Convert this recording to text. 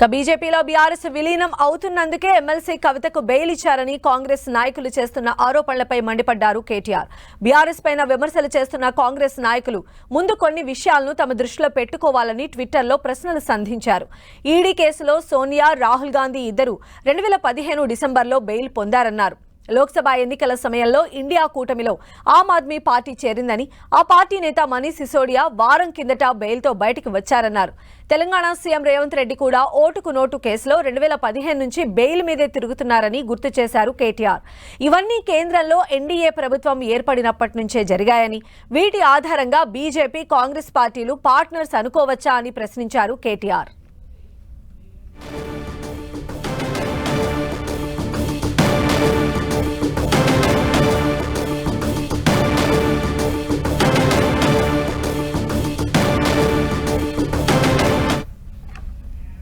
ఇక బీజేపీలో బీఆర్ఎస్ విలీనం అవుతున్నందుకే ఎమ్మెల్సీ కవితకు బెయిల్ ఇచ్చారని కాంగ్రెస్ నాయకులు చేస్తున్న ఆరోపణలపై మండిపడ్డారు కేటీఆర్. బీఆర్ఎస్ పైన విమర్శలు చేస్తున్న కాంగ్రెస్ నాయకులు ముందు కొన్ని విషయాలను తమ దృష్టిలో పెట్టుకోవాలని ట్విట్టర్లో ప్రశ్నలు సంధించారు. ఈడీ కేసులో సోనియా రాహుల్ గాంధీ ఇద్దరు రెండు వేల పదిహేను డిసెంబర్లో బెయిల్ పొందారన్నారు. లోక్సభ ఎన్నికల సమయంలో ఇండియా కూటమిలో ఆమ్ ఆద్మీ పార్టీ చేరిందని ఆ పార్టీ నేత మనీష్ సిసోడియా వారం కిందట బెయిల్తో బయటికి వచ్చారన్నారు. తెలంగాణ సీఎం రేవంత్ రెడ్డి కూడా ఓటుకు నోటు కేసులో రెండు వేల పదిహేను నుంచి బెయిల్ మీదే తిరుగుతున్నారని గుర్తు చేశారు కేటీఆర్. ఇవన్నీ కేంద్రంలో ఎన్డీఏ ప్రభుత్వం ఏర్పడినప్పటి నుంచే జరిగాయని వీటి ఆధారంగా బీజేపీ కాంగ్రెస్ పార్టీలు పార్ట్నర్స్ అనుకోవచ్చా అని ప్రశ్నించారు కేటీఆర్.